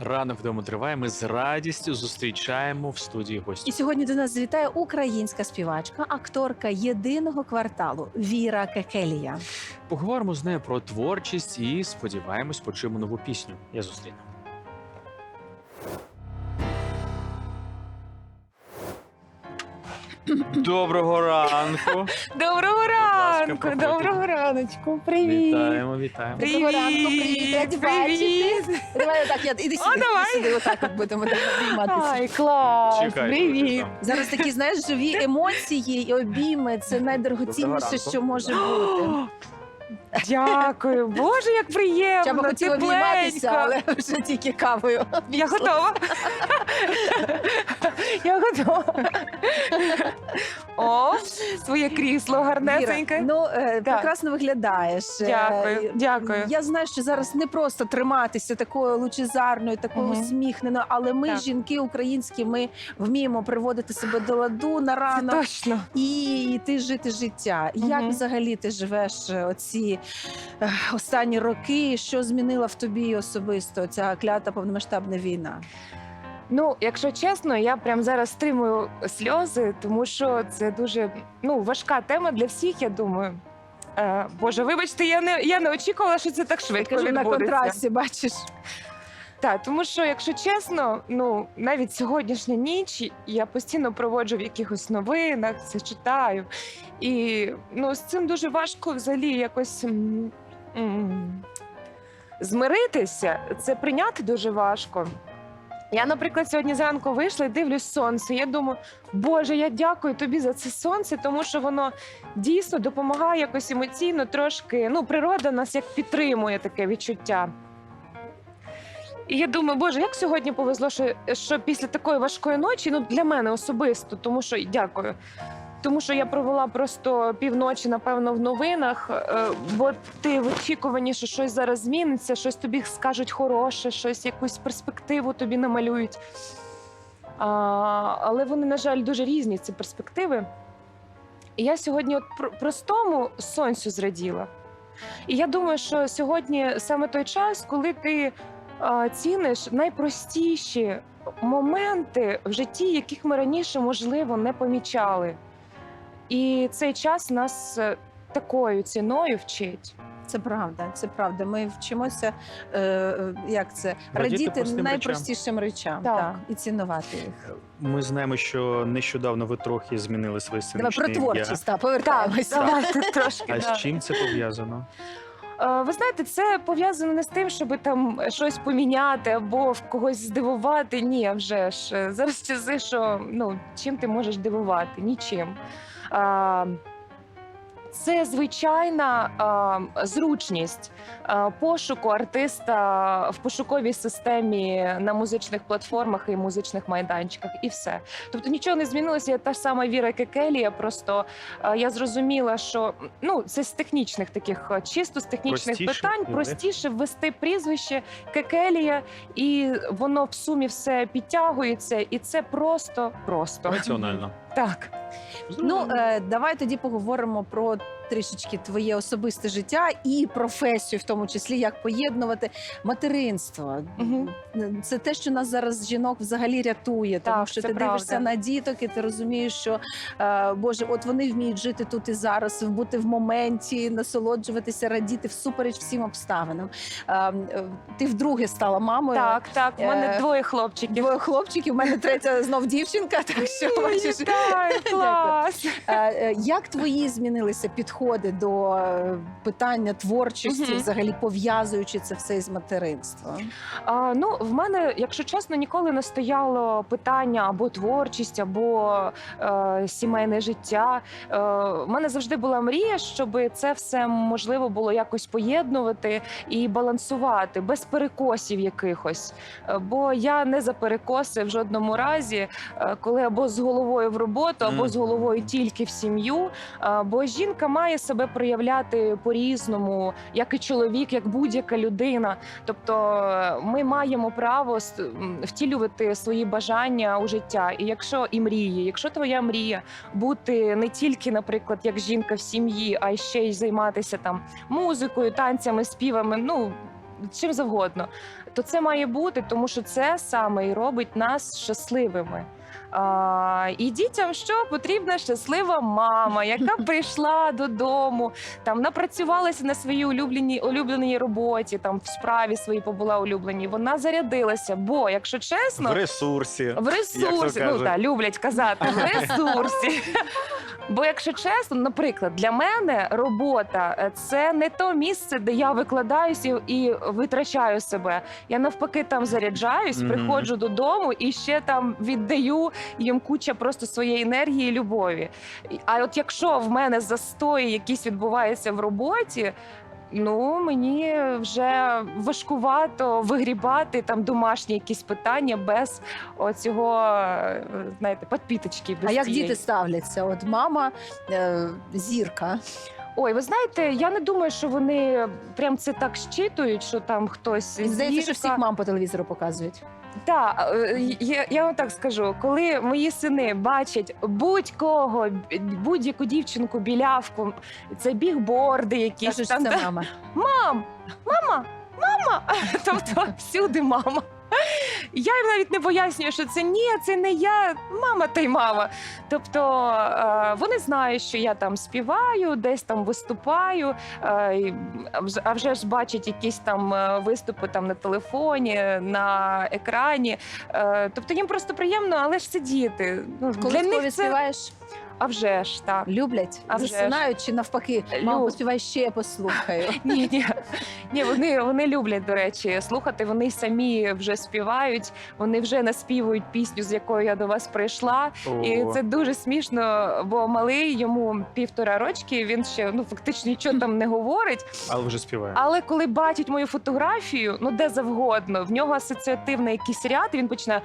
Ранок вдома триває. Ми з радістю зустрічаємо в студії І сьогодні до нас звітає українська співачка, акторка єдиного кварталу Віра Кекелія. Поговоримо з нею про творчість і сподіваємось, почуємо нову пісню. Я зустріну. Доброго ранку! Доброго ранку, проходьте. доброго раночку. Привіт. Вітаємо, вітаємо. Привіт. Доброго ранку, привіт, бачити. Давай отак, я іди сюди, давай. іди сюди, отак от будемо обійматися. Ай, клас. Чекайте, Привіт. там. Зараз такі, знаєш, живі емоції і обійми. Це найдорогоцінніше, ранку. що може бути. Дякую. Боже, як приємно. Я би хотіла тепленько. обійматися, але вже тільки кавою. Я готова. Я готова. О, своє крісло гарнесеньке. Віра, ну е, прекрасно виглядаєш. Е, Дякую, дякую. Я знаю, що зараз не просто триматися такою лучезарною, такою Мгм. усміхненою, але ми, Так. жінки українські, ми вміємо приводити себе до ладу на Це ранок точно. і йти жити життя. Як Мгм. взагалі ти живеш е, оці е, останні роки? Що змінила в тобі особисто ця клята повномасштабна війна? Ну, якщо чесно, я прям зараз стримую сльози, тому що це дуже ну, важка тема для всіх, я думаю. Е, Боже, вибачте, я не, я не очікувала, що це так швидко Кажу на відбудеться. контрасті, бачиш. Так, тому що, якщо чесно, ну навіть сьогоднішня ніч я постійно проводжу в якихось новинах, це читаю. І ну, з цим дуже важко взагалі якось м, м, змиритися. Це прийняти дуже важко. Я, наприклад, сьогодні зранку вийшла і дивлюсь сонце. Я думаю, Боже, я дякую тобі за це сонце, тому що воно дійсно допомагає якось емоційно трошки. Ну, природа нас як підтримує таке відчуття. І я думаю, боже, як сьогодні повезло, що, що після такої важкої ночі, ну для мене особисто, тому що дякую. Тому що я провела просто півночі, напевно, в новинах, е, бо ти в очікуванні, що щось зараз зміниться, щось тобі скажуть хороше, щось якусь перспективу тобі намалюють. А, але вони, на жаль, дуже різні, ці перспективи. І я сьогодні от простому сонцю зраділа. І я думаю, що сьогодні саме той час, коли ти а, ціниш найпростіші моменти в житті, яких ми раніше, можливо, не помічали. І цей час нас е, такою ціною вчить. Це правда, це правда. Ми вчимося е, е, як це Радіти радіти, найпростішим речам, Так. так, і цінувати їх. Ми знаємо, що нещодавно ви трохи змінили своє Давай про творчість та повертаємося. давайте трошки. А да. з чим це пов'язано? Е, Ви знаєте, це пов'язано не з тим, щоб там щось поміняти або в когось здивувати. Ні, а вже ж Е, зараз часи, що ну чим ти можеш дивувати? Нічим. А, Це звичайна а, зручність а, пошуку артиста в пошуковій системі на музичних платформах і музичних майданчиках, і все. Тобто нічого не змінилося. Я та ж сама Віра Кекелія. Просто а, я зрозуміла, що ну це з технічних таких чисто з технічних Простіше, питань, і простіше ввести прізвище Кекелія, і воно в сумі все підтягується, і це просто просто Раціонально. Так. Ну е, давай тоді поговоримо про трішечки твоє особисте життя і професію, в тому числі як поєднувати материнство. Мгм. Це те, що нас зараз жінок взагалі рятує, тому Так, що ти дивишся на діток, і ти розумієш, що е, Боже, от вони вміють жити тут і зараз, бути в моменті, насолоджуватися, радіти всупереч всім обставинам. Е, е, ти вдруге стала мамою. Так, так, в мене Е, двоє хлопчиків. Двоє хлопчиків, у мене третя знов дівчинка. Так що бачиш, клас. Як твої змінилися підходи до е, питання творчості, Мгм. взагалі пов'язуючи це все із материнством? А, ну, в мене, якщо чесно, ніколи не стояло питання або творчість, або е, сімейне життя. Е, в мене завжди була мрія, щоб це все можливо було якось поєднувати і балансувати без перекосів якихось. Е, бо я не за перекоси в жодному разі, е, коли або з головою в роботу, або з головою тільки в сім'ю. Бо жінка має себе проявляти по-різному, як і чоловік, як будь-яка людина. Тобто е, ми маємо право втілювати свої бажання у життя. І якщо і мрії, якщо твоя мрія бути не тільки, наприклад, як жінка в сім'ї, а ще й займатися там музикою, танцями, співами. Ну чим завгодно, то це має бути, тому що це саме і робить нас щасливими. А, і дітям що потрібна щаслива мама, яка прийшла додому, там напрацювалася на своїй улюбленій улюбленій роботі, там в справі своїй побула улюбленій. Вона зарядилася. Бо, якщо чесно, В ресурсі. в ресурсі, ну так, люблять казати, в ресурсі. Бо, якщо чесно, наприклад, для мене робота е, це не то місце, де я викладаюся і, витрачаю себе. Я навпаки там заряджаюсь, Мгм. приходжу додому і ще там віддаю їм куча просто своєї енергії і любові. А от якщо в мене застої якісь відбуваються в роботі. Ну, мені вже важкувато вигрібати там домашні якісь питання без оцього, е, знаєте, підпіточки. Без А як діти ставляться? От мама е, зірка. Ой, ви знаєте, я не думаю, що вони прям це так щитують, що там хтось здається, що всіх мам по телевізору показують. Так, е, я, я вам так скажу, коли мої сини бачать будь-кого, будь-яку дівчинку, білявку, це бігборди якісь Кажуть, там. це та... мама. Мам, мама, мама. Тобто всюди мама. Я їм навіть не пояснюю, що це ні, це не я, мама та й мама. Тобто е, вони знають, що я там співаю, десь там виступаю, е, а вже- ж бачать якісь там е, виступи там на телефоні, на екрані. Тобто їм просто приємно, але ж це діти. Ну, Коли для в них це співаєш, а вже ж так. люблять, А вже ж. чи навпаки, мама, Люб- поспівай ще я послухаю. Ні, ні, ні, вони, вони люблять, до речі, слухати. Вони самі вже співають, вони вже наспівують пісню, з якою я до вас прийшла. І це дуже смішно, бо малий йому півтора рочки. Він ще ну фактично нічого там не говорить. Але вже співає. Але коли бачить мою фотографію, ну де завгодно, в нього асоціативний якийсь ряд, і він починає.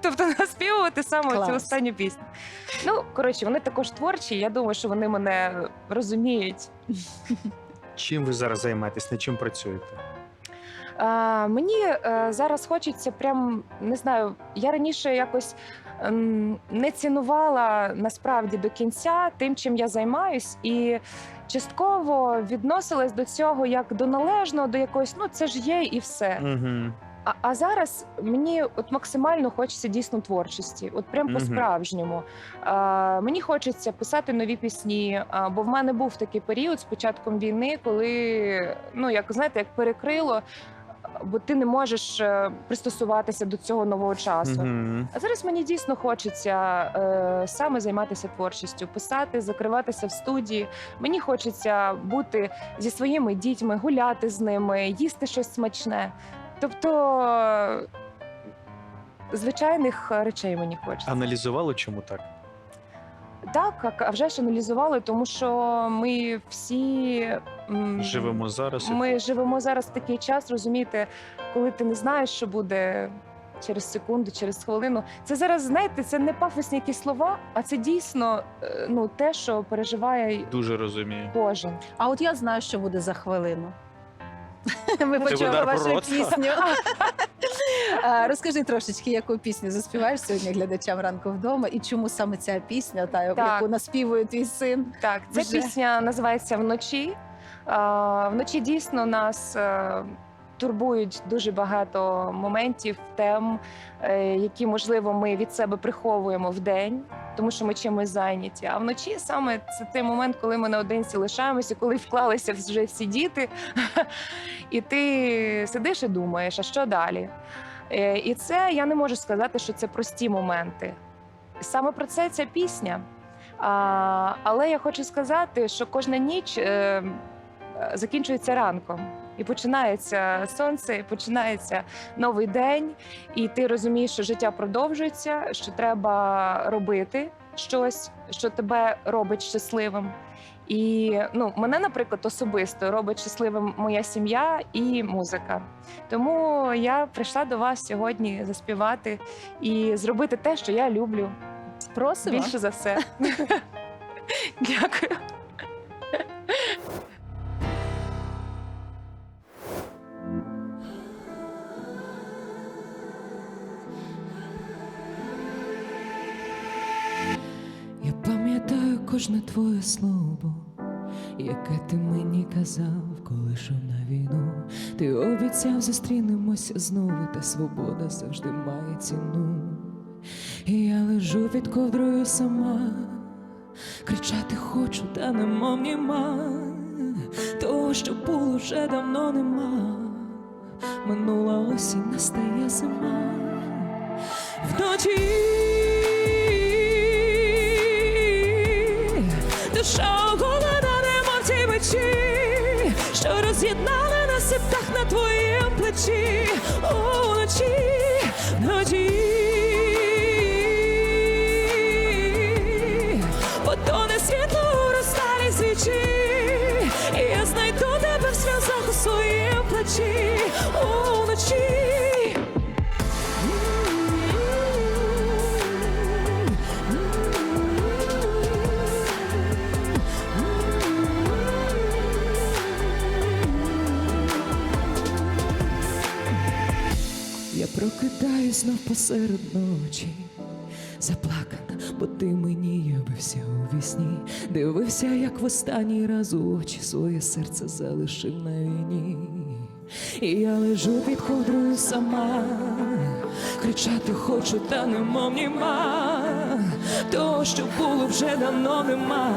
Тобто наспівувати саме цю останню пісню. Ну коротше, вони також творчі. Я думаю, що вони мене розуміють. Чим ви зараз займаєтесь? Над чим працюєте? А, мені е, зараз хочеться прям не знаю. Я раніше якось ем, не цінувала насправді до кінця тим, чим я займаюсь, і частково відносилась до цього як до належного, до якогось, ну це ж є і все. Угу. А, а зараз мені от максимально хочеться дійсно творчості, от прям Мгм. по-справжньому. А, мені хочеться писати нові пісні, а, бо в мене був такий період з початком війни, коли ну як знаєте, як перекрило, бо ти не можеш е, пристосуватися до цього нового часу. Угу. А зараз мені дійсно хочеться е, саме займатися творчістю, писати, закриватися в студії. Мені хочеться бути зі своїми дітьми, гуляти з ними, їсти щось смачне. Тобто звичайних речей мені хочеться. Аналізували, чому так? Так, а- а вже ж аналізували, тому що ми всі м, Живемо зараз. і Ми живемо зараз в такий час, розумієте, коли ти не знаєш, що буде через секунду, через хвилину. Це зараз, знаєте, це не пафосні якісь слова, а це дійсно е, ну, те, що переживає Дуже розумію. кожен. А от я знаю, що буде за хвилину. Ми почули удар вашу пророцтва? пісню. А, Розкажи трошечки, яку пісню заспіваєш сьогодні глядачам ранку вдома, і чому саме ця пісня, та Так. яку наспівує твій син? Так, ця Вже. пісня називається Вночі. Вночі дійсно нас. е, Турбують дуже багато моментів, тем, е, які можливо ми від себе приховуємо в день, тому що ми чимось зайняті. А вночі саме це той момент, коли ми наодинці лишаємося, коли вклалися вже всі діти, і ти сидиш і думаєш, а що далі? Е, І це я не можу сказати, що це прості моменти. Саме про це ця пісня. А, але я хочу сказати, що кожна ніч е, закінчується ранком. І починається сонце, і починається новий день, і ти розумієш, що життя продовжується, що треба робити щось, що тебе робить щасливим. І ну, мене, наприклад, особисто робить щасливим моя сім'я і музика. Тому я прийшла до вас сьогодні заспівати і зробити те, що я люблю Просимо. більше за все. Дякую. Кожне твоє слово, яке ти мені казав, коли йшов на війну. Ти обіцяв, зустрінемося знову, та свобода завжди має ціну. І я лежу під ковдрою сама, кричати хочу, та немов німа. Того, що було вже давно нема. Минула осінь, настає зима. Вночі душа голода, немов ті мечі, що роз'єднали нас і на твоїм плечі, уночі, вночі. Потоне світло у розсталі свічі, і я знайду тебе в сльозах у своїм плечі, уночі. Прокидаюсь знов посеред ночі, заплакана, бо ти мені явився у вісні, дивився, як в останній раз у очі своє серце залишив на війні. І я лежу під ковдрою сама, кричати хочу, та немов німа. Того, що було вже давно нема.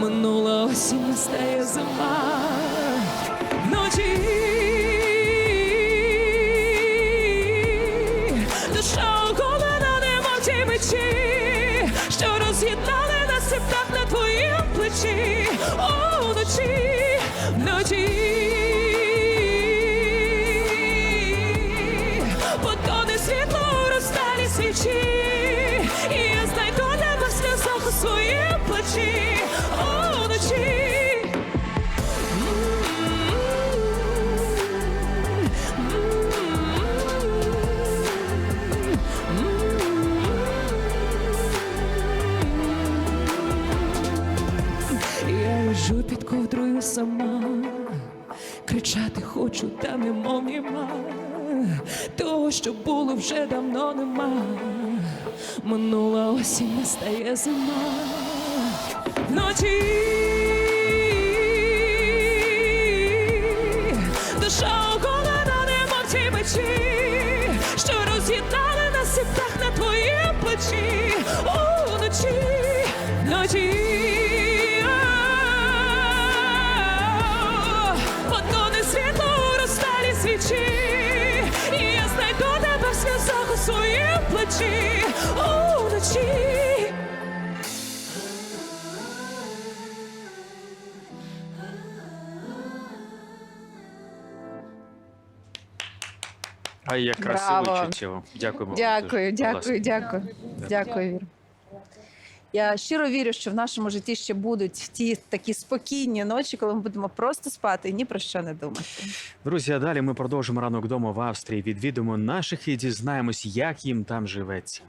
Минула осінь, настає зима. Вночі твоїм плечі, О, вночі, вночі. Потоне світло у розсталі свічі, і я знайду тебе в сльозах у своїм плечі, лежу під ковдрою сама, кричати хочу, та немов німа. Того, що було вже давно нема. Минула осінь, настає зима. Вночі душа оголена, немов ті мечі, що роз'єднали нас і птах на твоїм плечі, уночі, вночі. Своїм плечі, уночі. А як красиво Браво. чуттєво. Дякуємо. вам Дякую. Будь ласка. дякую, дякую. Дякую, Вір. Я щиро вірю, що в нашому житті ще будуть ті такі спокійні ночі, коли ми будемо просто спати і ні про що не думати. Друзі, а далі ми продовжимо ранок вдома в Австрії. Відвідуємо наших і дізнаємось, як їм там живеться.